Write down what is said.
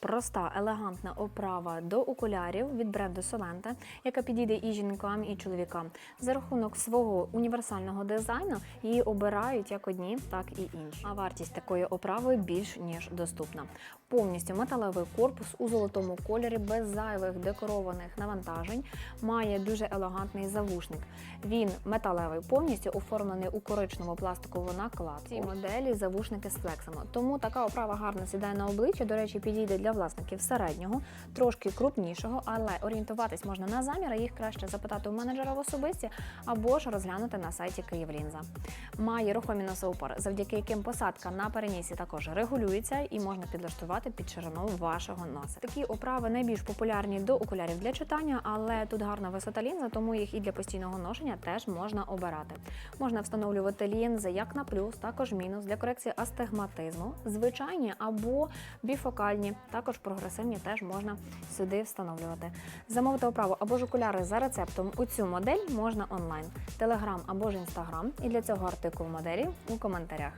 Проста, елегантна оправа до окулярів від бренду Solente, яка підійде і жінкам, і чоловікам. За рахунок свого універсального дизайну її обирають як одні, так і інші. А вартість такої оправи більш ніж доступна. Повністю металевий корпус у золотому кольорі без зайвих декорованих навантажень. Має дуже елегантний завушник. Він металевий, повністю оформлений у коричневу пластикову накладку. Цій моделі завушники з флексами. Тому така оправа гарно сідає на обличчя. До речі, підійде для власників середнього, трошки крупнішого, але орієнтуватись можна на заміри. Їх краще запитати у менеджера в особисті або ж розглянути на сайті Київлінза. Має рухомі носоупори, завдяки яким посадка на перенісі також регулюється і можна підлаштувати під ширину вашого носа. Такі оправи найбільш популярні до окулярів для читання, але тут гарна висота лінзи, тому їх і для постійного ношення теж можна обирати. Можна встановлювати лінзи як на плюс, також мінус для корекції астигматизму, звичайні або біфокальні, також прогресивні теж можна сюди встановлювати. Замовити оправу або ж окуляри за рецептом у цю модель можна онлайн, телеграм або ж інстаграм. І для цього артикул моделі у коментарях.